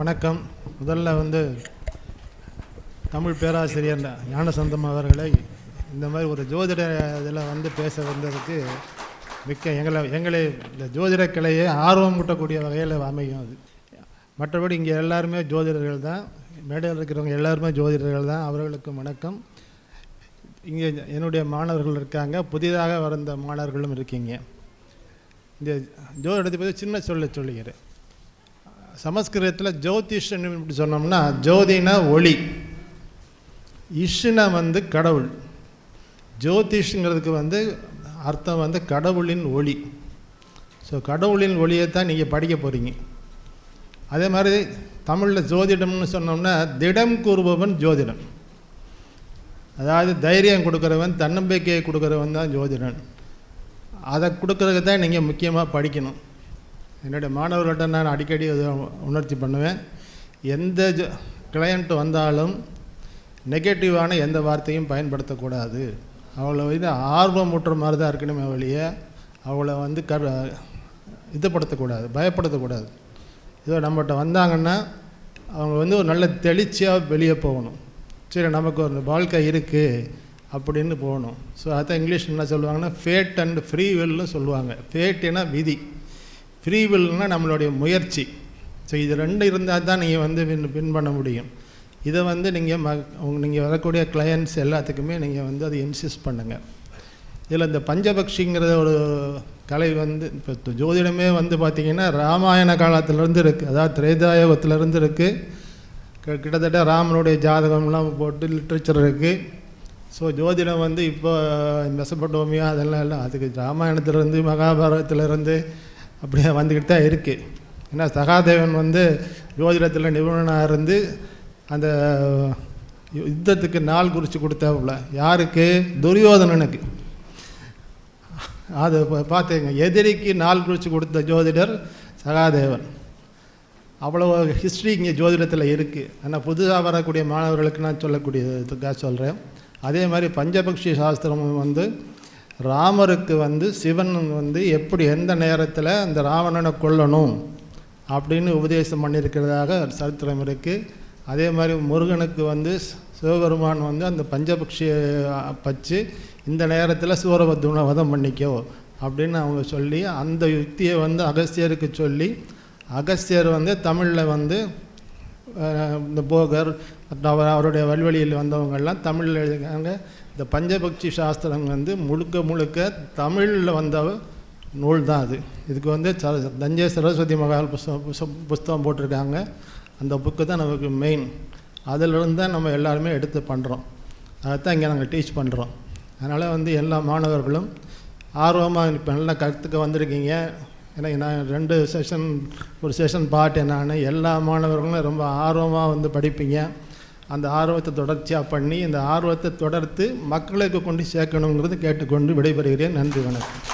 வணக்கம். முதல்ல வந்து தமிழ் பேராசிரியர் ஞானசந்தம் அவர்களை இந்த மாதிரி ஒரு ஜோதிட இதில் வந்து பேச வந்ததுக்கு மிக்க எங்களை எங்களை இந்த ஜோதிட கலையை ஆர்வம் கூட்டக்கூடிய வகையில் அமையும் அது. மற்றபடி இங்கே எல்லாருமே ஜோதிடர்கள் தான். மேடையில் இருக்கிறவங்க எல்லாருமே ஜோதிடர்கள் தான். அவர்களுக்கு வணக்கம். இங்கே என்னுடைய மாணவர்கள் இருக்காங்க. புதிதாக வந்த மாணவர்களும் இருக்கீங்க. இந்த ஜோதிடத்தை பற்றி சின்ன சொல்ல சொல்லுகிறேன். சமஸ்கிருதத்தில் ஜோதிஷன் இப்படி சொன்னோம்னா ஜோதினா ஒளி. இஷுனா வந்து கடவுள். ஜோதிஷ்ங்கிறதுக்கு வந்து அர்த்தம் வந்து கடவுளின் ஒளி. ஸோ கடவுளின் ஒளியை தான் நீங்கள் படிக்க போகிறீங்க அதே மாதிரி தமிழில் ஜோதிடம்னு சொன்னோம்னா திடம் கூறுபவன் ஜோதிடன். அதாவது தைரியம் கொடுக்குறவன் தன்னம்பிக்கையை கொடுக்குறவன் தான் ஜோதிடன். அதை கொடுக்கறதுக்கு தான் நீங்கள் முக்கியமாக படிக்கணும். என்னுடைய மாணவர்கள்ட்ட நான் அடிக்கடி உணர்ச்சி பண்ணுவேன். எந்த கிளையண்ட் வந்தாலும் நெகட்டிவான எந்த வார்த்தையும் பயன்படுத்தக்கூடாது. அவங்கள வந்து ஆர்வமூட்டுற மாதிரி தான் இருக்கணுமே வழிய அவங்கள வந்து க இதுப்படுத்தக்கூடாது பயப்படுத்தக்கூடாது. இதோ நம்மகிட்ட வந்தாங்கன்னா அவங்க வந்து ஒரு நல்ல தெளிச்சியாக வெளியே போகணும். சரி நமக்கு ஒரு வாழ்க்கை இருக்குது அப்படின்னு போகணும். ஸோ அதான் இங்கிலீஷ் என்ன சொல்லுவாங்கன்னா ஃபேட் அண்ட் ஃப்ரீ வில்னு சொல்லுவாங்க. ஃபேட்டுனா விதி. ஃப்ரீ வில்னா நம்மளுடைய முயற்சி. ஸோ இது ரெண்டு இருந்தால் தான் நீங்கள் வந்து வின் வின் பண்ண முடியும். இதை வந்து நீங்கள் ம நீங்கள் வரக்கூடிய கிளையண்ட்ஸ் எல்லாத்துக்குமே நீங்கள் வந்து அதை இன்சிஸ்ட் பண்ணுங்கள் இதில் இந்த பஞ்சபக்ஷிங்கிற ஒரு கலை வந்து இப்போ ஜோதிடமே வந்து பார்த்திங்கன்னா ராமாயண காலத்திலேருந்து இருக்குது அதாவது திரேதாயுகத்திலேருந்து இருக்குது கிட்டத்தட்ட ராமனுடைய ஜாதகம்லாம் போட்டு லிட்ரேச்சர் இருக்குது ஸோ ஜோதிடம் வந்து இப்போ மெசபட்டோமியா அதெல்லாம் இல்லை. அதுக்கு ராமாயணத்துலேருந்து மகாபாரதத்துலேருந்து அப்படியே வந்துக்கிட்டு தான் இருக்குது ஏன்னா சகாதேவன் வந்து ஜோதிடத்தில் நிபுணனாக இருந்து அந்த யுத்தத்துக்கு நாள் குறித்து கொடுத்தாப்புல யாருக்கு? துரியோதனனுக்கு. அது பார்த்துங்க எதிரிக்கு நாள் குறித்து கொடுத்த ஜோதிடர் சகாதேவன். அவ்வளோ ஹிஸ்ட்ரி இங்கே ஜோதிடத்தில் இருக்குது ஆனால் புதுசாக வரக்கூடிய மாணவர்களுக்கு நான் சொல்லக்கூடியதுக்காக சொல்கிறேன் அதே மாதிரி பஞ்சபக்ஷி சாஸ்திரம் வந்து ராமருக்கு வந்து சிவன் வந்து எப்படி எந்த நேரத்தில் அந்த ராவணனை கொல்லணும் அப்படின்னு உபதேசம் பண்ணியிருக்கிறதாக சரித்திரம் இருக்குது அதே மாதிரி முருகனுக்கு வந்து சிவபெருமான் வந்து அந்த பஞ்சபக்ஷியை பச்சு இந்த நேரத்தில் சூரபத்மனை வதம் பண்ணிக்கோ அப்படின்னு அவங்க சொல்லி அந்த யுக்தியை வந்து அகஸ்தியருக்கு சொல்லி அகஸ்தியர் வந்து தமிழில் வந்து இந்த போகர் அவருடைய வல்வழியில் வந்தவங்கெல்லாம் தமிழில் எழுதுகிறாங்க. இந்த பஞ்சபக்ஷி சாஸ்திரம் வந்து முழுக்க முழுக்க தமிழில் வந்த நூல் தான் அது. இதுக்கு வந்து சர தஞ்சை சரஸ்வதி மகால் புஸ்தம் புஸ்தகம் போட்டிருக்காங்க. அந்த புக்கு தான் நமக்கு மெயின் அதிலிருந்து தான் நம்ம எல்லாருமே எடுத்து பண்ணுறோம் அதை தான் இங்கே நாங்கள் டீச் பண்ணுறோம் அதனால் வந்து எல்லா மாணவர்களும் ஆர்வமாக இப்போ நல்லா கற்றுக்க வந்திருக்கீங்க. ஏன்னா நான் ரெண்டு செஷன் ஒரு செஷன் பாட்டேன் நான் எல்லா மாணவர்களும் ரொம்ப ஆர்வமாக வந்து படிப்பீங்க. அந்த ஆர்வத்தை தொடர்ச்சியாக பண்ணி இந்த ஆர்வத்தை தொடர்த்து மக்களுக்கு கொண்டு சேர்க்கணுங்கிறது கேட்டுக்கொண்டு விடைபெறுகிறேன். நன்றி வணக்கம்.